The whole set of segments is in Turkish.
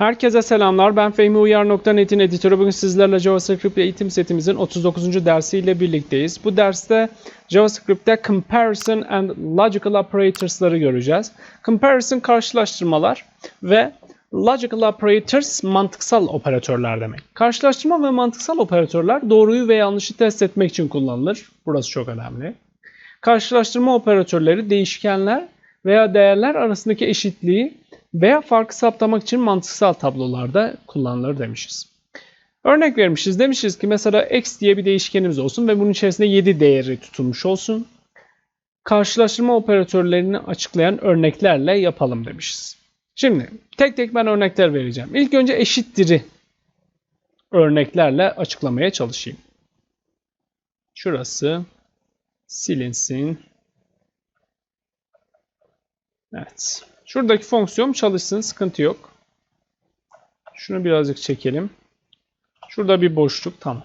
Herkese selamlar. Ben Fehmi Uyar.net'in editörü. Bugün sizlerle JavaScript eğitim setimizin 39. dersiyle birlikteyiz. Bu derste JavaScript'te Comparison and Logical Operators'ları göreceğiz. Comparison karşılaştırmalar ve Logical Operators mantıksal operatörler demek. Karşılaştırma ve mantıksal operatörler doğruyu ve yanlışı test etmek için kullanılır. Burası çok önemli. Karşılaştırma operatörleri değişkenler veya değerler arasındaki eşitliği veya farkı saptamak için mantıksal tablolarda kullanılır demişiz. Örnek vermişiz. Demişiz ki mesela x diye bir değişkenimiz olsun ve bunun içerisinde 7 değeri tutulmuş olsun. Karşılaştırma operatörlerini açıklayan örneklerle yapalım demişiz. Şimdi tek tek ben örnekler vereceğim. İlk önce eşittir'i örneklerle açıklamaya çalışayım. Şurası silinsin. Evet. Şuradaki fonksiyon çalışsın. Sıkıntı yok. Şunu birazcık çekelim. Şurada bir boşluk. Tamam.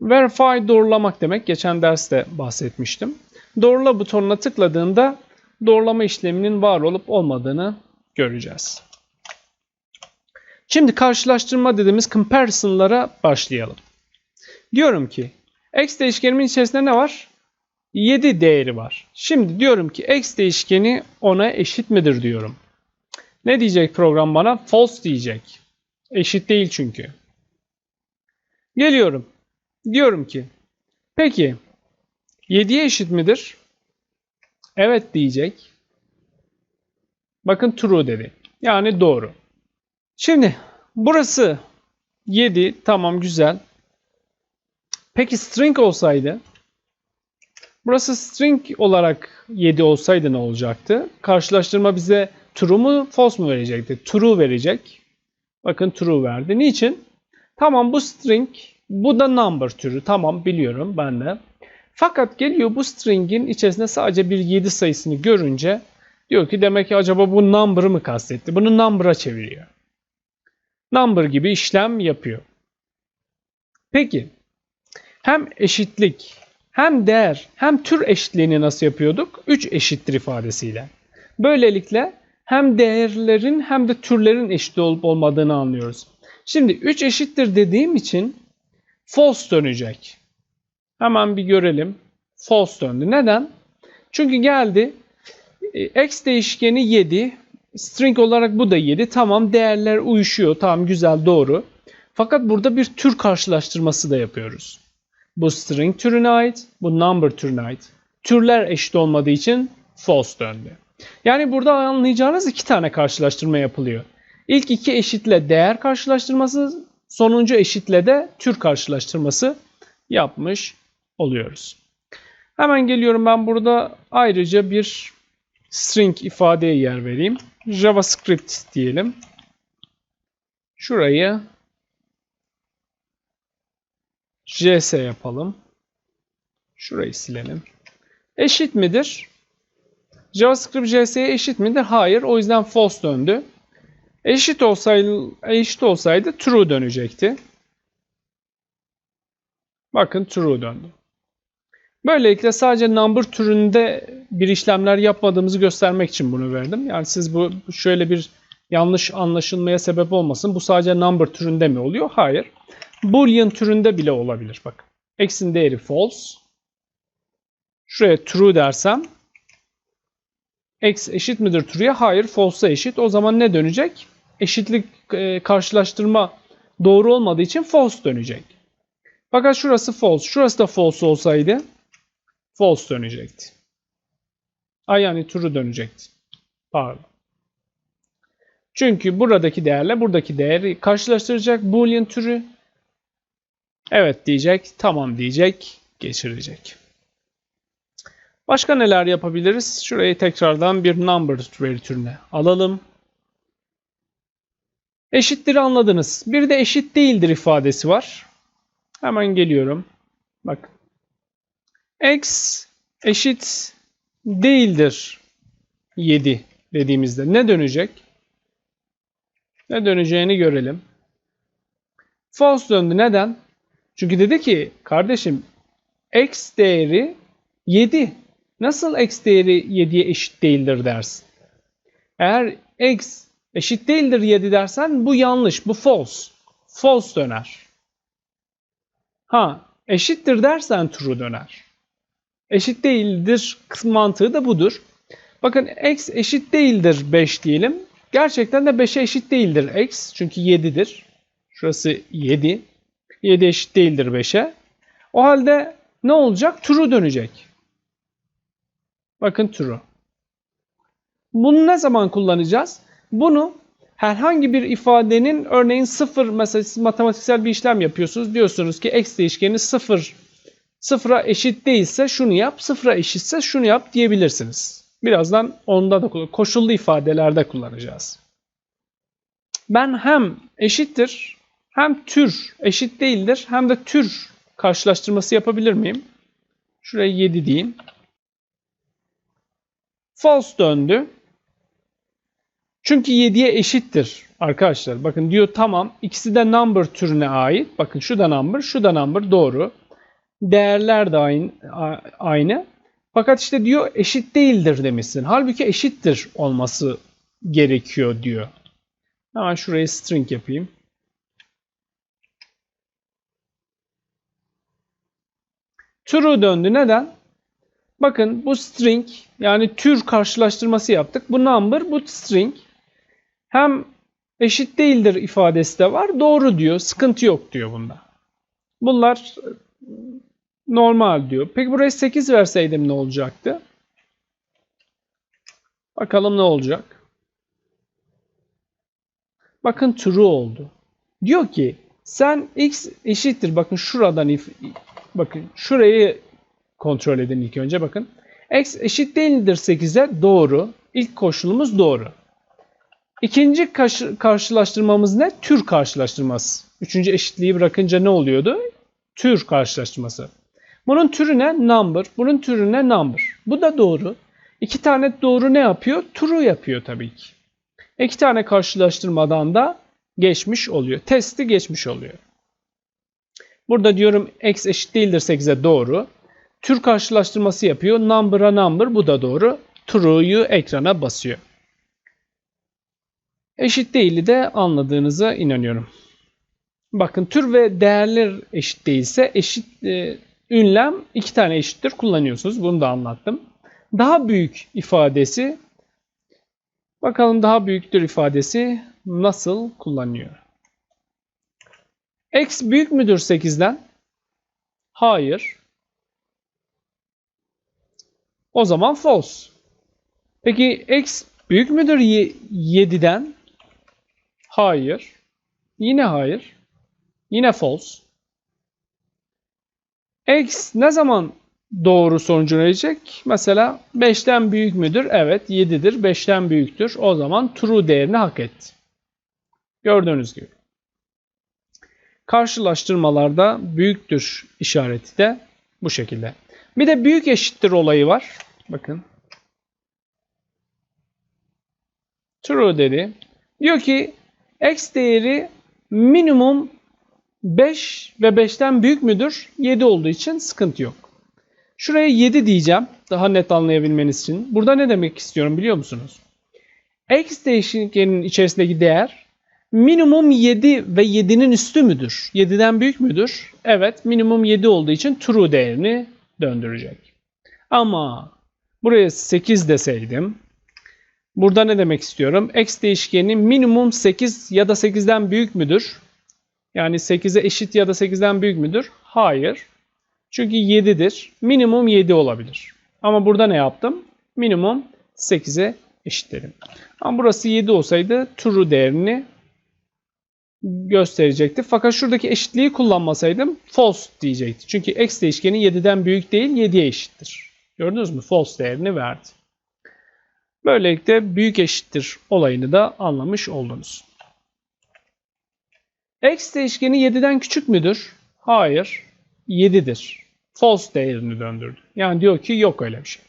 Verify doğrulamak demek. Geçen derste bahsetmiştim. Doğrula butonuna tıkladığında doğrulama işleminin var olup olmadığını göreceğiz. Şimdi karşılaştırma dediğimiz comparison'lara başlayalım. Diyorum ki x değişkenimin içerisinde ne var? 7 değeri var. Şimdi diyorum ki x değişkeni ona eşit midir diyorum. Ne diyecek program bana? False diyecek. Eşit değil çünkü. Geliyorum. Diyorum ki peki 7'ye eşit midir? Evet diyecek. Bakın true dedi. Yani doğru. Şimdi burası 7 tamam güzel. Peki string olsaydı Burası string olarak 7 olsaydı ne olacaktı? Karşılaştırma bize true mu false mu verecekti? True verecek. Bakın true verdi. Niçin? Tamam bu string, bu da number türü. Tamam biliyorum ben de. Fakat geliyor bu string'in içerisinde sadece bir 7 sayısını görünce diyor ki demek ki acaba bu number'ı mı kastetti? Bunu number'a çeviriyor. Number gibi işlem yapıyor. Peki hem eşitlik hem değer hem tür eşitliğini nasıl yapıyorduk? 3 eşittir ifadesiyle. Böylelikle hem değerlerin hem de türlerin eşit olup olmadığını anlıyoruz. Şimdi 3 eşittir dediğim için false dönecek. Hemen bir görelim. False döndü. Neden? Çünkü geldi e, x değişkeni 7. String olarak bu da 7. Tamam değerler uyuşuyor. Tamam güzel doğru. Fakat burada bir tür karşılaştırması da yapıyoruz. Bu string türüne ait, bu number türüne ait. Türler eşit olmadığı için false döndü. Yani burada anlayacağınız iki tane karşılaştırma yapılıyor. İlk iki eşitle değer karşılaştırması, sonuncu eşitle de tür karşılaştırması yapmış oluyoruz. Hemen geliyorum ben burada ayrıca bir string ifadeye yer vereyim. JavaScript diyelim. Şurayı JS yapalım. Şurayı silelim. Eşit midir? JavaScript JS'ye eşit midir? Hayır. O yüzden false döndü. Eşit olsaydı, eşit olsaydı true dönecekti. Bakın true döndü. Böylelikle sadece number türünde bir işlemler yapmadığımızı göstermek için bunu verdim. Yani siz bu şöyle bir yanlış anlaşılmaya sebep olmasın. Bu sadece number türünde mi oluyor? Hayır. Boolean türünde bile olabilir. Bak. X'in değeri false. Şuraya true dersem X eşit midir true'ya? Hayır. False'a eşit. O zaman ne dönecek? Eşitlik e, karşılaştırma doğru olmadığı için false dönecek. Fakat şurası false. Şurası da false olsaydı false dönecekti. Ay yani true dönecekti. Pardon. Çünkü buradaki değerle buradaki değeri karşılaştıracak boolean türü Evet diyecek, tamam diyecek, geçirecek. Başka neler yapabiliriz? Şurayı tekrardan bir number veri türüne alalım. Eşittir anladınız. Bir de eşit değildir ifadesi var. Hemen geliyorum. Bak. X eşit değildir 7 dediğimizde ne dönecek? Ne döneceğini görelim. False döndü. Neden? Çünkü dedi ki kardeşim x değeri 7. Nasıl x değeri 7'ye eşit değildir dersin? Eğer x eşit değildir 7 dersen bu yanlış. Bu false. False döner. Ha eşittir dersen true döner. Eşit değildir mantığı da budur. Bakın x eşit değildir 5 diyelim. Gerçekten de 5'e eşit değildir x. Çünkü 7'dir. Şurası 7. 7 eşit değildir 5'e. O halde ne olacak? True dönecek. Bakın true. Bunu ne zaman kullanacağız? Bunu herhangi bir ifadenin örneğin sıfır mesela siz matematiksel bir işlem yapıyorsunuz. Diyorsunuz ki x değişkeni sıfır sıfıra eşit değilse şunu yap, sıfıra eşitse şunu yap diyebilirsiniz. Birazdan onda da koşullu ifadelerde kullanacağız. Ben hem eşittir hem tür eşit değildir hem de tür karşılaştırması yapabilir miyim? Şuraya 7 diyeyim. False döndü. Çünkü 7'ye eşittir arkadaşlar. Bakın diyor tamam ikisi de number türüne ait. Bakın şu da number, şu da number doğru. Değerler de aynı. aynı. Fakat işte diyor eşit değildir demişsin. Halbuki eşittir olması gerekiyor diyor. Hemen şuraya string yapayım. True döndü. Neden? Bakın bu string yani tür karşılaştırması yaptık. Bu number, bu string. Hem eşit değildir ifadesi de var. Doğru diyor. Sıkıntı yok diyor bunda. Bunlar normal diyor. Peki buraya 8 verseydim ne olacaktı? Bakalım ne olacak? Bakın true oldu. Diyor ki sen x eşittir. Bakın şuradan if, bakın şurayı kontrol edin ilk önce bakın. x eşit değildir 8'e doğru. İlk koşulumuz doğru. İkinci karşılaştırmamız ne? Tür karşılaştırması. Üçüncü eşitliği bırakınca ne oluyordu? Tür karşılaştırması. Bunun türü ne? Number. Bunun türü ne? Number. Bu da doğru. İki tane doğru ne yapıyor? True yapıyor tabii ki. İki tane karşılaştırmadan da geçmiş oluyor. Testi geçmiş oluyor. Burada diyorum x eşit değildir 8'e doğru. Tür karşılaştırması yapıyor. Number'a number bu da doğru. True'yu ekrana basıyor. Eşit değili de anladığınıza inanıyorum. Bakın tür ve değerler eşit değilse eşit e, ünlem iki tane eşittir kullanıyorsunuz. Bunu da anlattım. Daha büyük ifadesi bakalım daha büyüktür ifadesi nasıl kullanıyor? X büyük müdür 8'den? Hayır. O zaman false. Peki x büyük müdür 7'den? Hayır. Yine hayır. Yine false. X ne zaman doğru sonucu verecek? Mesela 5'ten büyük müdür? Evet 7'dir. 5'ten büyüktür. O zaman true değerini hak etti. Gördüğünüz gibi. Karşılaştırmalarda büyüktür işareti de bu şekilde. Bir de büyük eşittir olayı var. Bakın. True dedi. Diyor ki x değeri minimum 5 ve 5'ten büyük müdür? 7 olduğu için sıkıntı yok. Şuraya 7 diyeceğim. Daha net anlayabilmeniz için. Burada ne demek istiyorum biliyor musunuz? X değişkeninin içerisindeki değer minimum 7 ve 7'nin üstü müdür? 7'den büyük müdür? Evet minimum 7 olduğu için true değerini döndürecek. Ama buraya 8 deseydim burada ne demek istiyorum? X değişkeni minimum 8 ya da 8'den büyük müdür? Yani 8'e eşit ya da 8'den büyük müdür? Hayır. Çünkü 7'dir. Minimum 7 olabilir. Ama burada ne yaptım? Minimum 8'e eşitlerim. Ama burası 7 olsaydı true değerini gösterecekti. Fakat şuradaki eşitliği kullanmasaydım false diyecekti. Çünkü x değişkeni 7'den büyük değil 7'ye eşittir. Gördünüz mü? False değerini verdi. Böylelikle büyük eşittir olayını da anlamış oldunuz. X değişkeni 7'den küçük müdür? Hayır. 7'dir. False değerini döndürdü. Yani diyor ki yok öyle bir şey.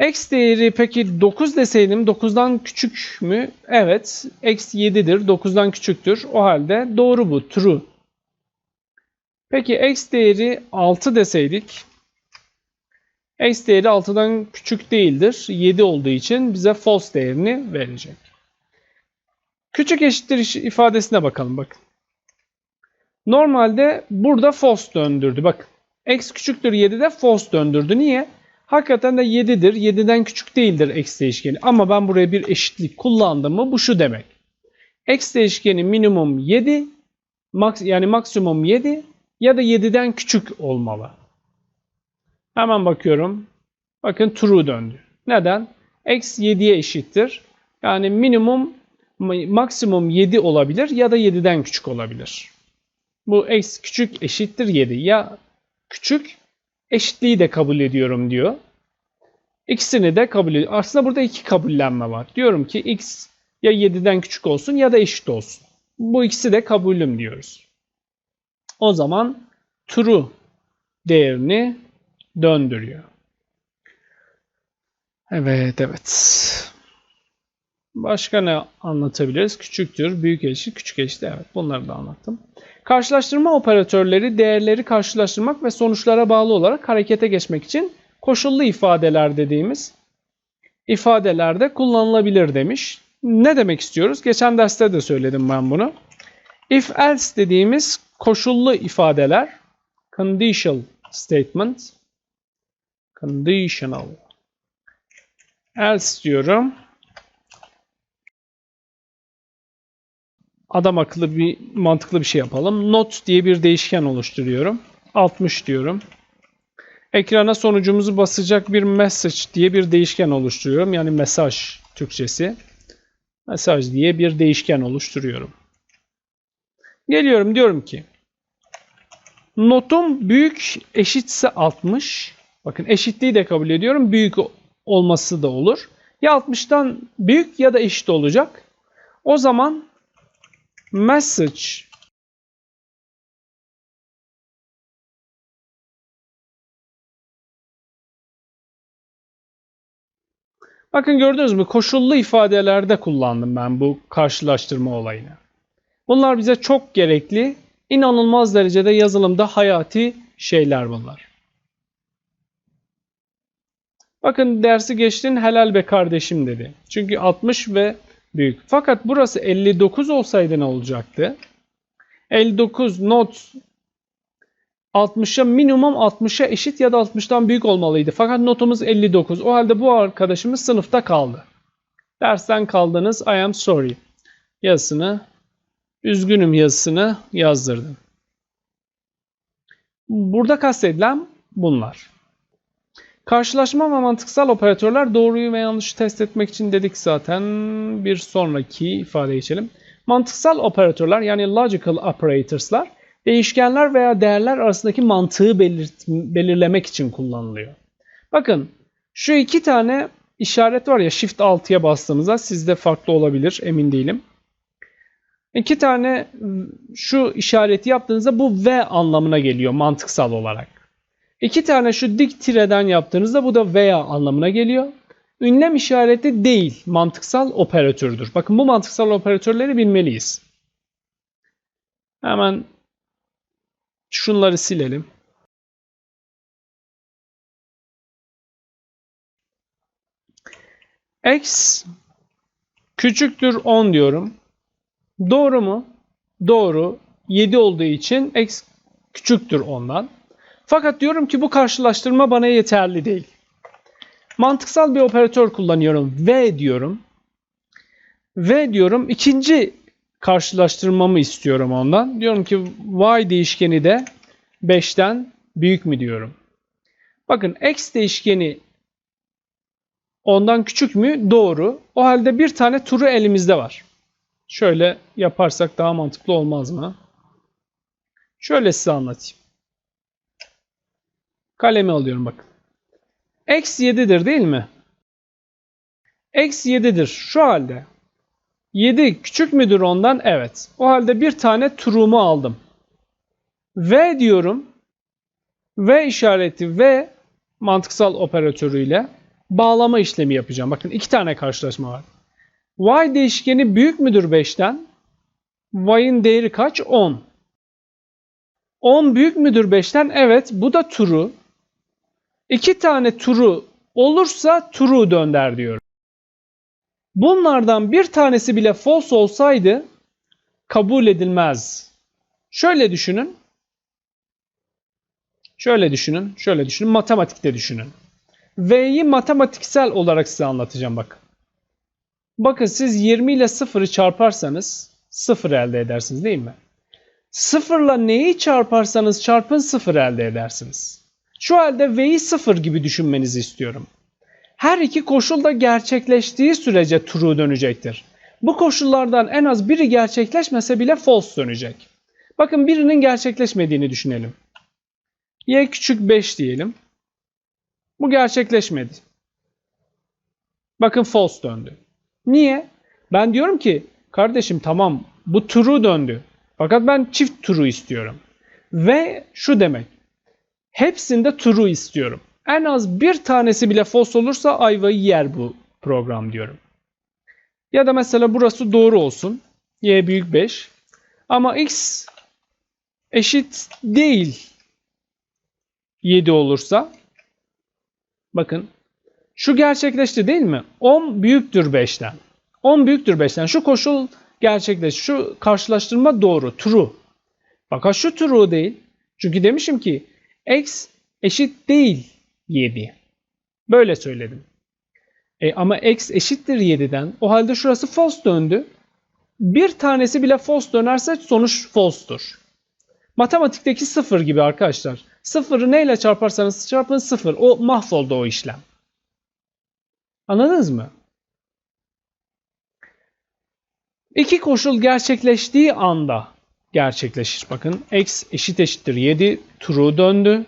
X değeri peki 9 deseydim 9'dan küçük mü? Evet. X 7'dir. 9'dan küçüktür. O halde doğru bu. True. Peki X değeri 6 deseydik x değeri 6'dan küçük değildir. 7 olduğu için bize false değerini verecek. Küçük eşittir ifadesine bakalım bakın. Normalde burada false döndürdü. Bak x küçüktür 7'de false döndürdü. Niye? Hakikaten de 7'dir. 7'den küçük değildir x değişkeni. Ama ben buraya bir eşitlik kullandım mı bu şu demek. x değişkeni minimum 7 max, yani maksimum 7 ya da 7'den küçük olmalı. Hemen bakıyorum. Bakın true döndü. Neden? X 7'ye eşittir. Yani minimum maksimum 7 olabilir ya da 7'den küçük olabilir. Bu x küçük eşittir 7. Ya küçük eşitliği de kabul ediyorum diyor. İkisini de kabul ediyor. Aslında burada iki kabullenme var. Diyorum ki x ya 7'den küçük olsun ya da eşit olsun. Bu ikisi de kabulüm diyoruz. O zaman true değerini döndürüyor. Evet, evet. Başka ne anlatabiliriz? Küçüktür, büyük eşit, küçük eşit. Evet, bunları da anlattım. Karşılaştırma operatörleri değerleri karşılaştırmak ve sonuçlara bağlı olarak harekete geçmek için koşullu ifadeler dediğimiz ifadelerde kullanılabilir demiş. Ne demek istiyoruz? Geçen derste de söyledim ben bunu. If else dediğimiz koşullu ifadeler conditional statement conditional else diyorum. Adam akıllı bir mantıklı bir şey yapalım. Not diye bir değişken oluşturuyorum. 60 diyorum. Ekrana sonucumuzu basacak bir message diye bir değişken oluşturuyorum. Yani mesaj Türkçesi. Mesaj diye bir değişken oluşturuyorum. Geliyorum diyorum ki notum büyük eşitse 60. Bakın eşitliği de kabul ediyorum. Büyük olması da olur. Ya 60'tan büyük ya da eşit olacak. O zaman message Bakın gördünüz mü? Koşullu ifadelerde kullandım ben bu karşılaştırma olayını. Bunlar bize çok gerekli, inanılmaz derecede yazılımda hayati şeyler bunlar. Bakın dersi geçtin helal be kardeşim dedi. Çünkü 60 ve büyük. Fakat burası 59 olsaydı ne olacaktı? 59 not 60'a minimum 60'a eşit ya da 60'tan büyük olmalıydı. Fakat notumuz 59. O halde bu arkadaşımız sınıfta kaldı. Dersten kaldınız. I am sorry. Yazısını üzgünüm yazısını yazdırdım. Burada kastedilen bunlar. Karşılaşma ve mantıksal operatörler doğruyu ve yanlışı test etmek için dedik zaten. Bir sonraki ifade geçelim. Mantıksal operatörler yani logical operators'lar değişkenler veya değerler arasındaki mantığı belirt- belirlemek için kullanılıyor. Bakın şu iki tane işaret var ya Shift 6'ya bastığımızda sizde farklı olabilir emin değilim. İki tane şu işareti yaptığınızda bu V anlamına geliyor mantıksal olarak. İki tane şu dik tireden yaptığınızda bu da veya anlamına geliyor. Ünlem işareti değil, mantıksal operatördür. Bakın bu mantıksal operatörleri bilmeliyiz. Hemen şunları silelim. X küçüktür 10 diyorum. Doğru mu? Doğru. 7 olduğu için x küçüktür 10'dan. Fakat diyorum ki bu karşılaştırma bana yeterli değil. Mantıksal bir operatör kullanıyorum. V diyorum. V diyorum. İkinci karşılaştırmamı istiyorum ondan. Diyorum ki y değişkeni de 5'ten büyük mü diyorum. Bakın x değişkeni ondan küçük mü? Doğru. O halde bir tane turu elimizde var. Şöyle yaparsak daha mantıklı olmaz mı? Şöyle size anlatayım. Kalemi alıyorum bakın. X 7'dir değil mi? X 7'dir. Şu halde 7 küçük müdür ondan? Evet. O halde bir tane true'mu aldım. V diyorum. V işareti V mantıksal operatörüyle bağlama işlemi yapacağım. Bakın iki tane karşılaşma var. Y değişkeni büyük müdür 5'ten? Y'ın değeri kaç? 10. 10 büyük müdür 5'ten? Evet. Bu da true. İki tane true olursa true dönder diyorum. Bunlardan bir tanesi bile false olsaydı kabul edilmez. Şöyle düşünün. Şöyle düşünün. Şöyle düşünün. Matematikte düşünün. V'yi matematiksel olarak size anlatacağım bak. Bakın siz 20 ile 0'ı çarparsanız 0 elde edersiniz değil mi? 0 ile neyi çarparsanız çarpın 0 elde edersiniz. Şu halde V'yi 0 gibi düşünmenizi istiyorum. Her iki koşul da gerçekleştiği sürece true dönecektir. Bu koşullardan en az biri gerçekleşmese bile false dönecek. Bakın birinin gerçekleşmediğini düşünelim. Y küçük 5 diyelim. Bu gerçekleşmedi. Bakın false döndü. Niye? Ben diyorum ki kardeşim tamam bu true döndü. Fakat ben çift true istiyorum. Ve şu demek. Hepsinde true istiyorum. En az bir tanesi bile false olursa ayvayı yer bu program diyorum. Ya da mesela burası doğru olsun. Y büyük 5. Ama x eşit değil 7 olursa bakın şu gerçekleşti değil mi? 10 büyüktür 5'ten. 10 büyüktür 5'ten. Şu koşul gerçekleşti. Şu karşılaştırma doğru. True. Fakat şu true değil. Çünkü demişim ki x eşit değil 7. Böyle söyledim. E, ama x eşittir 7'den. O halde şurası false döndü. Bir tanesi bile false dönerse sonuç false'tur. Matematikteki sıfır gibi arkadaşlar. Sıfırı neyle çarparsanız çarpın sıfır. O mahvoldu o işlem. Anladınız mı? İki koşul gerçekleştiği anda gerçekleşir. Bakın x eşit eşittir 7 true döndü.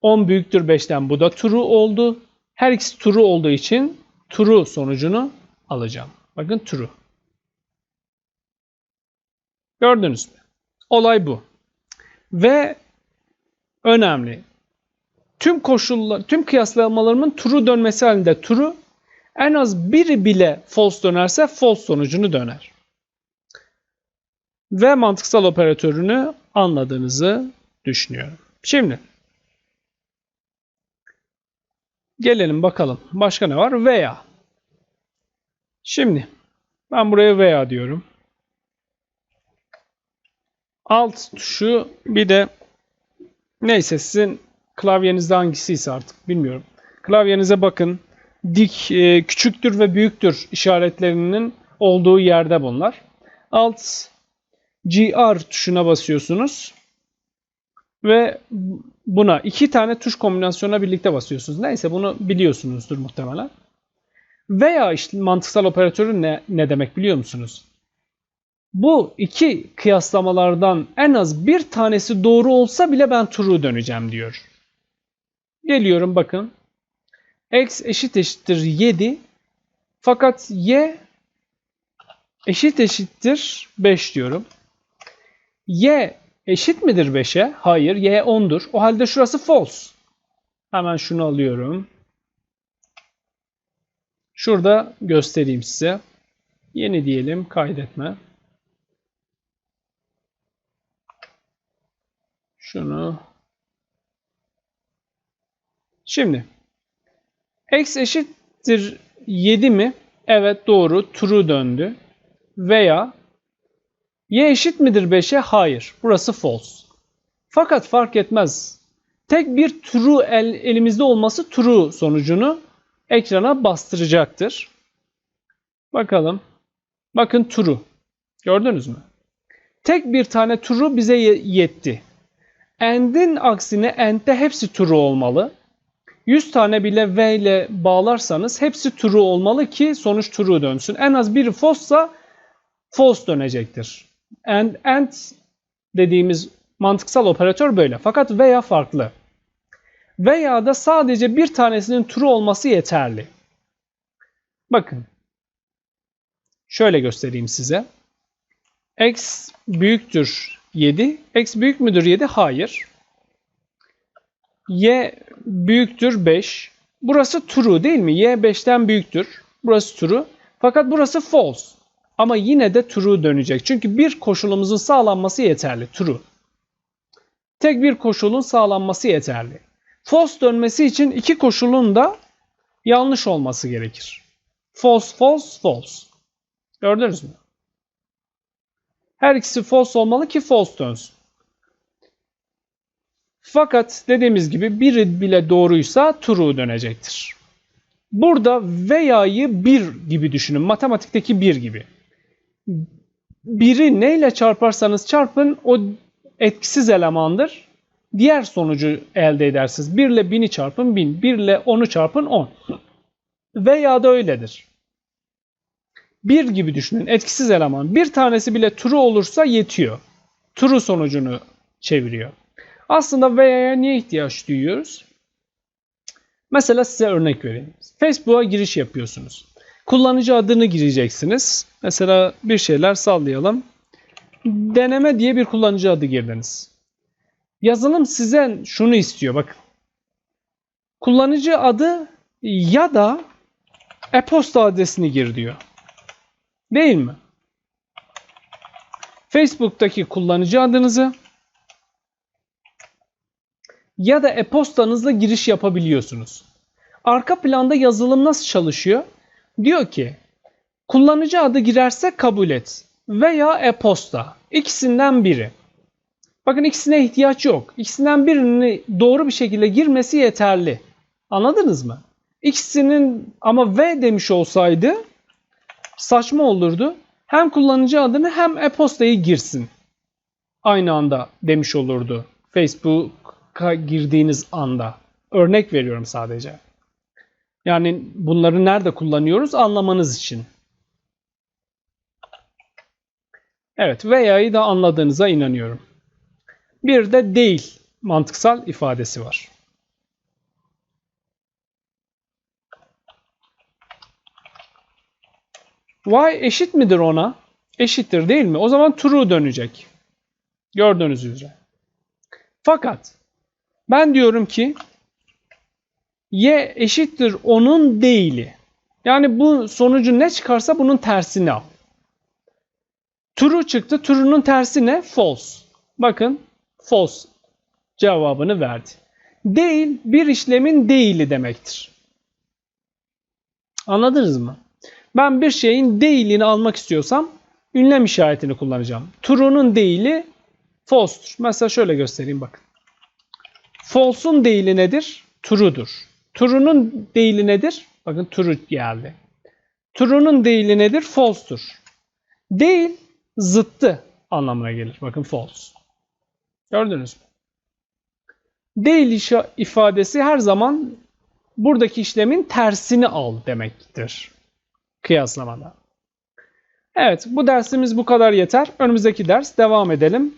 10 büyüktür 5'ten bu da true oldu. Her ikisi true olduğu için true sonucunu alacağım. Bakın true. Gördünüz mü? Olay bu. Ve önemli. Tüm koşullar, tüm kıyaslamalarımın true dönmesi halinde true, en az biri bile false dönerse false sonucunu döner. Ve mantıksal operatörünü anladığınızı düşünüyorum. Şimdi gelelim bakalım başka ne var? Veya. Şimdi ben buraya veya diyorum. Alt tuşu bir de neyse sizin klavyenizde hangisiyse artık bilmiyorum. Klavyenize bakın. Dik, e, küçüktür ve büyüktür işaretlerinin olduğu yerde bunlar. Alt GR tuşuna basıyorsunuz. Ve buna iki tane tuş kombinasyonuna birlikte basıyorsunuz. Neyse bunu biliyorsunuzdur muhtemelen. Veya işte mantıksal operatörü ne, ne demek biliyor musunuz? Bu iki kıyaslamalardan en az bir tanesi doğru olsa bile ben true döneceğim diyor. Geliyorum bakın. X eşit eşittir 7. Fakat Y eşit eşittir 5 diyorum. Y eşit midir 5'e? Hayır. Y 10'dur. O halde şurası false. Hemen şunu alıyorum. Şurada göstereyim size. Yeni diyelim. Kaydetme. Şunu. Şimdi. X eşittir 7 mi? Evet doğru. True döndü. Veya Y eşit midir 5'e? Hayır. Burası false. Fakat fark etmez. Tek bir true el, elimizde olması true sonucunu ekrana bastıracaktır. Bakalım. Bakın true. Gördünüz mü? Tek bir tane true bize yetti. End'in aksine end'de hepsi true olmalı. 100 tane bile v ile bağlarsanız hepsi true olmalı ki sonuç true dönsün. En az biri false'sa false dönecektir. And, and dediğimiz mantıksal operatör böyle. Fakat veya farklı. Veya da sadece bir tanesinin true olması yeterli. Bakın. Şöyle göstereyim size. x büyüktür 7. x büyük müdür 7? Hayır. y büyüktür 5. Burası true değil mi? y 5'ten büyüktür. Burası true. Fakat burası false. Ama yine de true dönecek. Çünkü bir koşulumuzun sağlanması yeterli. True. Tek bir koşulun sağlanması yeterli. False dönmesi için iki koşulun da yanlış olması gerekir. False, false, false. Gördünüz mü? Her ikisi false olmalı ki false dönsün. Fakat dediğimiz gibi biri bile doğruysa true dönecektir. Burada veya'yı bir gibi düşünün. Matematikteki bir gibi. Biri neyle çarparsanız çarpın o etkisiz elemandır. Diğer sonucu elde edersiniz. 1 ile 1000'i çarpın 1000. 1 ile 10'u çarpın 10. Veya da öyledir. 1 gibi düşünün. Etkisiz eleman. Bir tanesi bile true olursa yetiyor. True sonucunu çeviriyor. Aslında veya'ya niye ihtiyaç duyuyoruz? Mesela size örnek vereyim. Facebook'a giriş yapıyorsunuz. Kullanıcı adını gireceksiniz. Mesela bir şeyler sallayalım. Deneme diye bir kullanıcı adı girdiniz. Yazılım size şunu istiyor. Bakın. Kullanıcı adı ya da e-posta adresini gir diyor. Değil mi? Facebook'taki kullanıcı adınızı ya da e-postanızla giriş yapabiliyorsunuz. Arka planda yazılım nasıl çalışıyor? Diyor ki kullanıcı adı girerse kabul et veya e-posta. İkisinden biri. Bakın ikisine ihtiyaç yok. İkisinden birini doğru bir şekilde girmesi yeterli. Anladınız mı? İkisinin ama V demiş olsaydı saçma olurdu. Hem kullanıcı adını hem e-postayı girsin. Aynı anda demiş olurdu. Facebook'a girdiğiniz anda. Örnek veriyorum sadece. Yani bunları nerede kullanıyoruz anlamanız için. Evet veya'yı da anladığınıza inanıyorum. Bir de değil mantıksal ifadesi var. Y eşit midir ona? Eşittir değil mi? O zaman true dönecek. Gördüğünüz üzere. Fakat ben diyorum ki y eşittir onun değili. Yani bu sonucu ne çıkarsa bunun tersini al. True çıktı. True'nun tersi ne? False. Bakın false cevabını verdi. Değil bir işlemin değili demektir. Anladınız mı? Ben bir şeyin değilini almak istiyorsam ünlem işaretini kullanacağım. True'nun değili false'tur. Mesela şöyle göstereyim bakın. False'un değili nedir? True'dur. True'nun değili nedir? Bakın true geldi. True'nun değili nedir? False'tur. Değil zıttı anlamına gelir. Bakın false. Gördünüz mü? Değil ifadesi her zaman buradaki işlemin tersini al demektir. Kıyaslamada. Evet bu dersimiz bu kadar yeter. Önümüzdeki ders devam edelim.